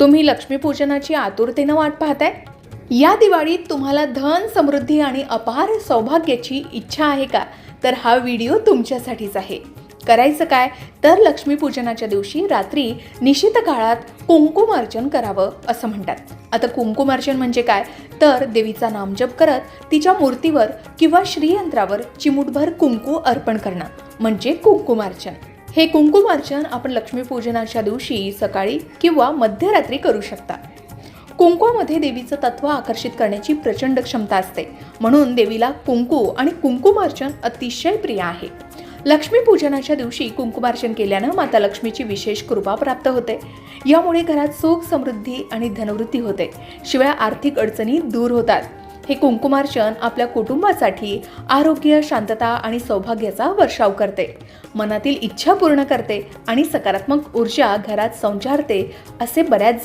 तुम्ही लक्ष्मीपूजनाची आतुरतेनं वाट पाहताय? या दिवाळीत तुम्हाला धन समृद्धी आणि अपार सौभाग्याची इच्छा आहे का? तर हा व्हिडिओ तुमच्यासाठीच आहे. करायचं काय? तर लक्ष्मीपूजनाच्या दिवशी रात्री निशित काळात कुंकुमार्चन करावं असं म्हणतात. आता कुंकुमार्चन म्हणजे काय? तर देवीचा नामजप करत तिच्या मूर्तीवर किंवा श्रीयंत्रावर चिमूटभर कुंकू अर्पण करणं म्हणजे कुंकुमार्चन हे कुंकुमार्चन आपण लक्ष्मीपूजनाच्या दिवशी सकाळी किंवा मध्यरात्री करू शकता. कुंकूमध्ये देवीचं तत्व आकर्षित करण्याची प्रचंड क्षमता असते. म्हणून देवीला कुंकू आणि कुंकुमार्चन अतिशय प्रिय आहे. लक्ष्मीपूजनाच्या दिवशी कुंकुमार्चन केल्यानं माता लक्ष्मीची विशेष कृपा प्राप्त होते. यामुळे घरात सुख समृद्धी आणि धनवृद्धी होते. शिवाय आर्थिक अडचणी दूर होतात. हे कुंकुमार्चन आपल्या कुटुंबासाठी आरोग्य शांतता आणि सौभाग्याचा वर्षाव करते. मनातील इच्छा पूर्ण करते आणि सकारात्मक ऊर्जा घरात संचारते असे बऱ्याच जण